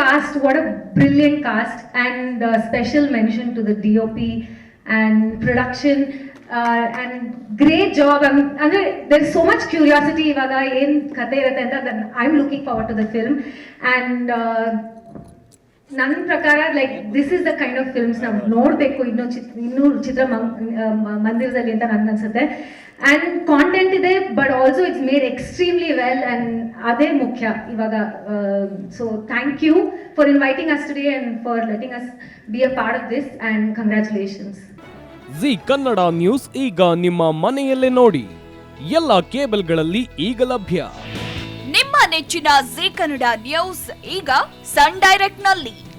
cast, what a brilliant cast, and uh, special mention to the DOP and production. Uh, and great job. I'm, ಅಂದ್ರೆ there's so much curiosity ಇವಾಗ ಏನ್ ಕತೆ ಇರುತ್ತೆ ಅಂತ I'm looking forward to the film. And uh, ನನ್ನ ಪ್ರಕಾರ like this is the kind of films ನಾವು ನೋಡಬೇಕು ಇನ್ನೂ ಚಿತ್ರ ಇನ್ನೂ ಚಿತ್ರ ಮಂದಿರದಲ್ಲಿ ಅಂತ ನನ್ನ ಅನ್ಸುತ್ತೆ. ಆ್ಯಂಡ್ ಕಾಂಟೆಂಟ್ ಇದೆ but also it's made extremely well and ಅದೇ ಮುಖ್ಯ ಇವಾಗ so thank you for inviting us today and for letting us be a part of this and congratulations Zee Kannada news ಈಗ ನಿಮ್ಮ ಮನೆಯಲ್ಲೇ ನೋಡಿ. ಎಲ್ಲ ಕೇಬಲ್ಗಳಲ್ಲಿ ಈಗ ಲಭ್ಯ. ನಿಮ್ಮ ನೆಚ್ಚಿನ ಜಿ ಕನ್ನಡ ನ್ಯೂಸ್ ಈಗ ಸನ್ ಡೈರೆಕ್ಟ್ನಲ್ಲಿ